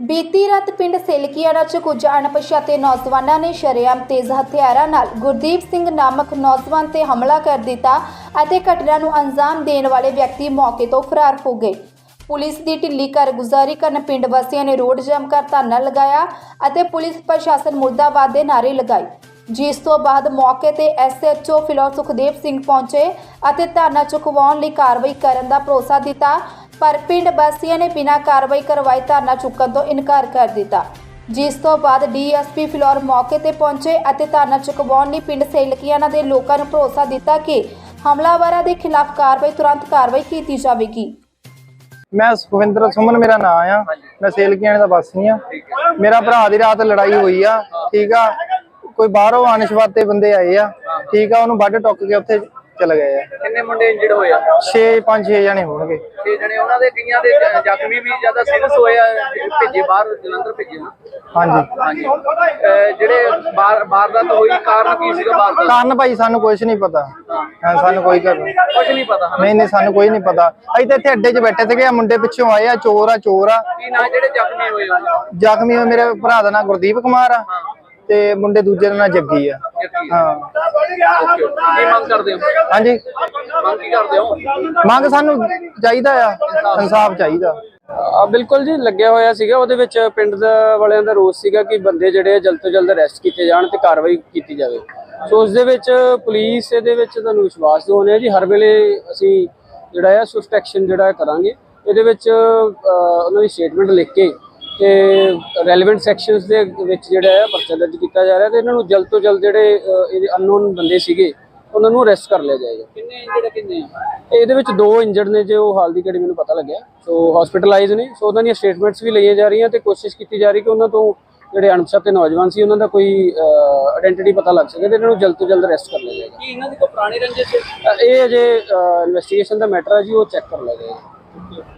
ਬੀਤੀ ਰਾਤ ਪਿੰਡ ਸੇਲਕੀਆਣਾ ਚ ਕੁਝ ਅਣਪਛਾਤੇ ਨੌਜਵਾਨਾਂ ਨੇ ਸ਼ਰੇਆਮ ਤੇਜ਼ ਹਥਿਆਰਾਂ ਨਾਲ ਗੁਰਦੀਪ ਸਿੰਘ ਨਾਮਕ ਨੌਜਵਾਨ ਤੇ ਹਮਲਾ ਕਰ ਦਿੱਤਾ ਅਤੇ ਘਟਨਾ ਨੂੰ ਅੰਜਾਮ ਦੇਣ ਵਾਲੇ ਵਿਅਕਤੀ ਮੌਕੇ ਤੋਂ ਫਰਾਰ ਹੋ ਗਏ। ਪੁਲਿਸ ਦੀ ਢਿੱਲੀ ਕਾਰਗੁਜ਼ਾਰੀ ਕਾਰਨ ਪਿੰਡ ਵਾਸੀਆਂ ਨੇ ਰੋਡ ਜਾਮ ਕਰ ਧਰਨਾ ਲਗਾਇਆ ਅਤੇ ਪੁਲਿਸ ਪ੍ਰਸ਼ਾਸਨ ਮੁਰਦਾਬਾਦ ਦੇ ਨਾਅਰੇ ਲਗਾਏ। ਜਿਸ ਤੋਂ ਬਾਅਦ ਮੌਕੇ ਤੇ ਐਸਐਚਓ ਫਿਲੌਰ ਸੁਖਦੇਵ ਸਿੰਘ ਪਹੁੰਚੇ ਅਤੇ ਧਰਨਾ ਚੁਕਵਾਉਣ ਲਈ ਕਾਰਵਾਈ ਕਰਨ ਦਾ ਭਰੋਸਾ ਦਿੱਤਾ ਪਰ ਪਿੰਡ ਵਾਸੀਆਂ ਨੇ ਬਿਨਾਂ ਕਾਰਵਾਈ ਕਰਵਾਏ ਧਰਨਾ ਚੁੱਕਣ ਤੋਂ ਇਨਕਾਰ ਕਰ ਦਿੱਤਾ। ਜਿਸ ਤੋਂ ਬਾਅਦ ਡੀਐਸਪੀ ਫਿਲੌਰ ਮੌਕੇ ਤੇ ਪਹੁੰਚੇ ਅਤੇ ਧਰਨਾ ਚੁਕਵਾਉਣ ਲਈ ਪਿੰਡ ਸੇਲਕੀਆਣਾ ਦੇ ਲੋਕਾਂ ਨੂੰ ਭਰੋਸਾ ਦਿੱਤਾ ਕਿ ਹਮਲਾਵਰਾਂ ਦੇ ਖਿਲਾਫ ਕਾਰਵਾਈ, ਤੁਰੰਤ ਕਾਰਵਾਈ ਕੀਤੀ ਜਾਵੇਗੀ। ਮੈਂ ਸੁਖਵਿੰਦਰ ਸੁਮਨ, ਮੇਰਾ ਨਾਮ ਆ। ਮੈਂ ਸੇਲਕੀਆਣੇ ਦਾ ਵਾਸੀ ਆ। ਮੇਰਾ ਭਰਾ ਦੀ ਰਾਤ ਲੜਾਈ ਹੋਈ ਆ, ਠੀਕ ਆ? ਕੋਈ ਬਾਹਰੋਂ ਅਨਸ਼ਵਾਤੇ ਬੰਦੇ ਆਏ ਆ, ਠੀਕ ਆ? ਉਹਨੂੰ ਵੱਢ ਟੁੱਕ ਕੇ ਉੱਥੇ ਚਲ ਗਏ ਆ। ਕਿੰਨੇ ਮੁੰਡੇ ਇੰਜਰਡ ਹੋਏ ਆ? 6 5 6 ਜਣੇ ਹੋਣਗੇ। ਤੇ ਜਣੇ ਉਹਨਾਂ ਦੇ ਕਈਆਂ ਦੇ ਜ਼ਖਮੀ ਵੀ ਜ਼ਿਆਦਾ ਸੀਰੀਅਸ ਹੋਏ ਆ ਭੇਜੇ ਬਾਹਰ ਜਲੰਧਰ ਭੇਜੇ ਨਾ? ਹਾਂਜੀ। ਹਾਂਜੀ। ਅਹ ਜਿਹੜੇ ਬਾਹਰ ਵਾਰਦਾਤ ਹੋਈ ਕਾਰਨ ਕੀ ਸੀਗਾ ਵਾਰਦਾਤ ਕਾਰਨ ਭਾਈ ਸਾਨੂੰ ਕੁਝ ਨਹੀਂ ਪਤਾ। ਹਾਂ। ਸਾਨੂੰ ਕੋਈ ਕਰ ਨਹੀਂ। ਕੁਝ ਨਹੀਂ ਪਤਾ ਹਨਾ? ਨਹੀਂ ਸਾਨੂੰ ਕੋਈ ਨਹੀਂ ਪਤਾ। ਅਸੀਂ ਤਾਂ ਇੱਥੇ ਅੱਡੇ 'ਚ ਬੈਠੇ ਸੀਗੇ ਆ ਮੁੰਡੇ ਪਿੱਛੋਂ ਆਏ ਆ ਚੋਰ ਆ ਚੋਰ ਆ। ਕੀ ਨਾ ਜਿਹੜੇ ਜ਼ਖਮੀ ਹੋਏ ਆ? ਜ਼ਖਮੀ ਹੋਏ ਮੇਰੇ ਭਰਾ ਦਾ ਨਾਮ ਗੁਰਦੀਪ ਕੁਮਾਰ ਆ। ਤੇ ਮੁੰਡੇ ਦੂਜੇ ਦਾ ਨਾਮ ਜੱਗੀ ਆ। ਹਾਂ। ਕੀ ਮੰਗ ਕਰਦੇ ਹੋ? ਹਾਂਜੀ। ਮੰਗ ਕੀ ਕਰਦੇ ਹੋ? ਮੰਗ ਸਾਨੂੰ ਚਾਹੀਦਾ ਆ। ਇਨਸਾਫ ਚਾਹੀਦਾ। ਆ ਬਿਲਕੁਲ ਜੀ ਲੱਗਿਆ ਹੋਇਆ ਸੀਗਾ। ਉਹਦੇ ਵਿੱਚ ਪਿੰਡ ਦਾ ਵਾਲਿਆਂ ਦਾ ਰੋਸ ਸੀਗਾ ਕਿ ਬੰਦੇ ਜਿਹੜੇ ਆ ਜਲਦ ਤੋਂ ਜਲਦ ਅਰੈਸਟ ਕੀਤੇ ਜਾਣ ਤੇ ਕਾਰਵਾਈ ਕੀਤੀ ਜਾਵੇ। ਸੋ ਉਸ ਦੇ ਵਿੱਚ ਪੁਲਿਸ ਇਹਦੇ ਵਿੱਚ ਤੁਹਾਨੂੰ ਵਿਸ਼ਵਾਸ ਦਿਵਾਉਂਦੇ ਆ ਜੀ ਹਰ ਵੇਲੇ ਅਸੀਂ ਜਿਹੜਾ ਆ ਸਵਿਫਟ ਐਕਸ਼ਨ ਜਿਹੜਾ ਕਰਾਂਗੇ। ਇਹਦੇ ਵਿੱਚ ਅ, ਉਹਨਾਂ ਦੀ ਸਟੇਟਮੈਂਟ ਲਿਖ ਕੇ ਤੇ ਰੈਲੇਵੈਂਟ ਸੈਕਸ਼ਨਸ ਦੇ ਵਿੱਚ ਜਿਹੜਾ ਆ ਪਰਚਾ ਦਰਜ ਕੀਤਾ ਜਾ ਰਿਹਾ ਤੇ ਇਹਨਾਂ ਨੂੰ ਜਲਦ ਤੋਂ ਜਲਦ ਜਿਹੜੇ ਇਹਦੇ ਅਨਨੋਨ ਬੰਦੇ ਸੀਗੇ ਉਹਨਾਂ ਨੂੰ ਅਰੈਸਟ ਕਰ ਲਿਆ ਜਾਏਗਾ। ਕਿੰਨੇ ਇੰਜਰਡ ਕਿੰਨੇ ਇਹਦੇ ਵਿੱਚ ਦੋ ਇੰਜਰਡ ਨੇ ਜੋ ਹਾਲ ਦੀ ਘੜੀ ਮੈਨੂੰ ਪਤਾ ਲੱਗਿਆ। ਸੋ ਹਸਪੀਟਲਾਈਜ਼ ਨੇ। ਸੋ ਉਹਨਾਂ ਦੀਆਂ ਸਟੇਟਮੈਂਟਸ ਵੀ ਲਈਆਂ ਜਾ ਰਹੀਆਂ ਤੇ ਕੋਸ਼ਿਸ਼ ਕੀਤੀ ਜਾ ਰਹੀ ਕਿ ਉਹਨਾਂ ਤੋਂ ਜਿਹੜੇ ਅਣਪਛਾਤੇ ਨੌਜਵਾਨ ਸੀ ਉਹਨਾਂ ਦਾ ਕੋਈ ਆਇਡੈਂਟੀਟੀ ਪਤਾ ਲੱਗ ਸਕੇ ਤੇ ਇਹਨਾਂ ਨੂੰ ਜਲਦ ਤੋਂ ਜਲਦ ਅਰੈਸਟ ਕਰ ਲਿਆ ਜਾਏਗਾ। ਕੀ ਇਹਨਾਂ ਦੀ ਕੋਈ ਪੁਰਾਣੀ ਰੰਜਿਸ਼ ਹੈ? ਇਹ ਅਜੇ ਇਨਵੈਸਟੀਗੇਸ਼ਨ ਦਾ ਮੈਟਰ ਹੈ ਜੀ ਉਹ ਚੈੱਕ ਕਰ ਲਿਆ ਜਾਏਗਾ।